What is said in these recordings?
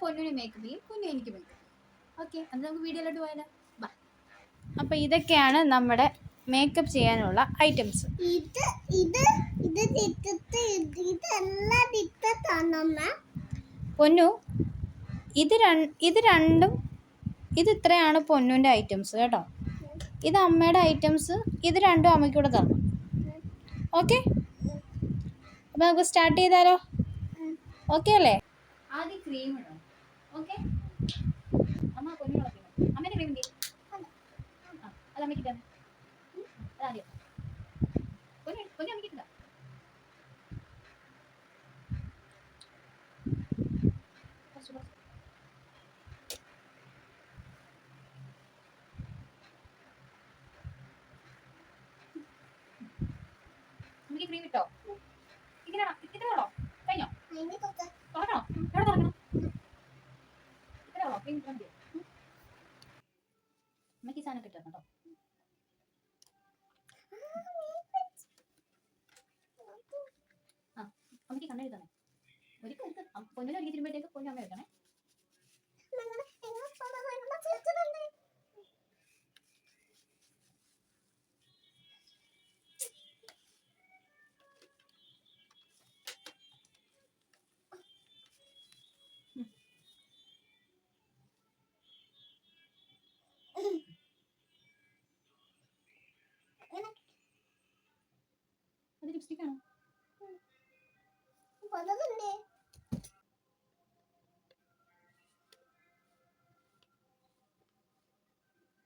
പൊന്നിന് makeup ചെയ്യും. പൊന്നു എനിക്ക് മേക്കപ്പ് ചെയ്യും. ഓക്കെ അത് നമുക്ക് വീഡിയോയിലോട്ട് പോയാലോ? ബാ അപ്പോൾ ഇതൊക്കെയാണ് നമ്മുടെ മേക്കപ്പ് ചെയ്യാനുള്ള ഐറ്റംസ് ഇത് ഇത് ഇത് തിട്ടത്ത് ഇതെല്ലാം തിട്ടത്താണമ്മ പൊന്നു ഇത് രണ്ട് ഇത് രണ്ടും ഇത് ഇത്രയാണ് പൊന്നുവിന്റെ ഐറ്റംസ് കേട്ടോ. ഇത് അമ്മയുടെ ഐറ്റംസ് ഇത് രണ്ടും അമ്മയ്ക്കൂടെ തന്നു തരണം. ഓക്കെ അപ്പോൾ നമുക്ക് സ്റ്റാർട്ട് ചെയ്താലോ? ഓക്കെ അല്ലേ? ആദ്യം ക്രീം ഇടണം. ഓക്കെ അമ്മ പൊന്നു അമ്മേന്റെ ക്രീം അത് അമ്മയ്ക്ക് തന്നെ അതാദ്യം പൊന്നു പൊന്നു അമ്മയ്ക്ക് ഇട്ടാ കുറച്ച് ക്രീം ഇട്ടോ? ഇങ്ങനെ ഇത്ര തുറക്കണോ എവിടെ തുറക്കണം. അമ്മയ്ക്ക് ഈ സാധനം കിട്ടണം കേട്ടോ അമ്മയ്ക്ക് കണ്ണെഴുതി തന്നെ ലിപ്സ്റ്റിക് ആണോ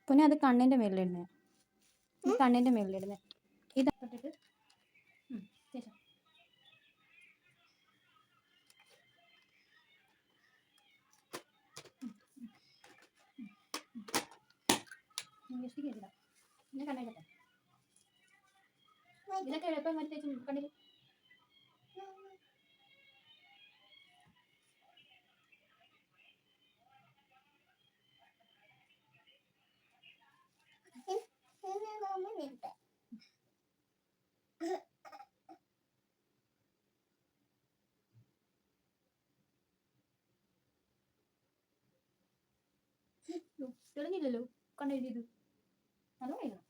പിന്നെ അത് കണ്ണിന്റെ മേലിലിടുന്നേ കണ്ണിന്റെ മേലിലിടുന്നേ ഇതാക്കിട്ട് ലിപ്സ്റ്റിക് ചെയ്തില്ല പിന്നെ കണ്ണെഴുതട്ടെ ഇതൊക്കെ എളുപ്പം മറ്റേ ഇട്ട് തെളിഞ്ഞില്ലല്ലോ. കണ്ണെഴുതിയത്. നല്ല എഴുതണം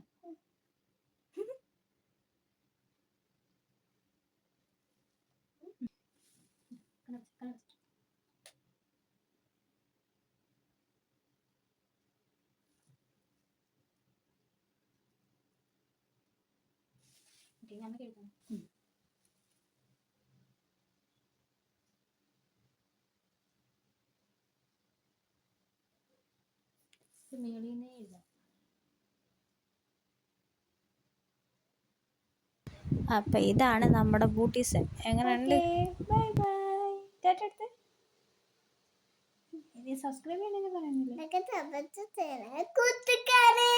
ഇത് ഞാൻ നമുക്ക് എഴുതാം അപ്പം ഇതാണ് നമ്മുടെ ബൂട്ടീസ് സെറ്റ് എങ്ങനെയുണ്ട്? Bye bye. ടാറ്റ എടുത്ത്. ഇനി സബ്സ്ക്രൈബ് ചെയ്യണമെന്ന് പറയുന്നില്ല. കൂട്ടുകാരെ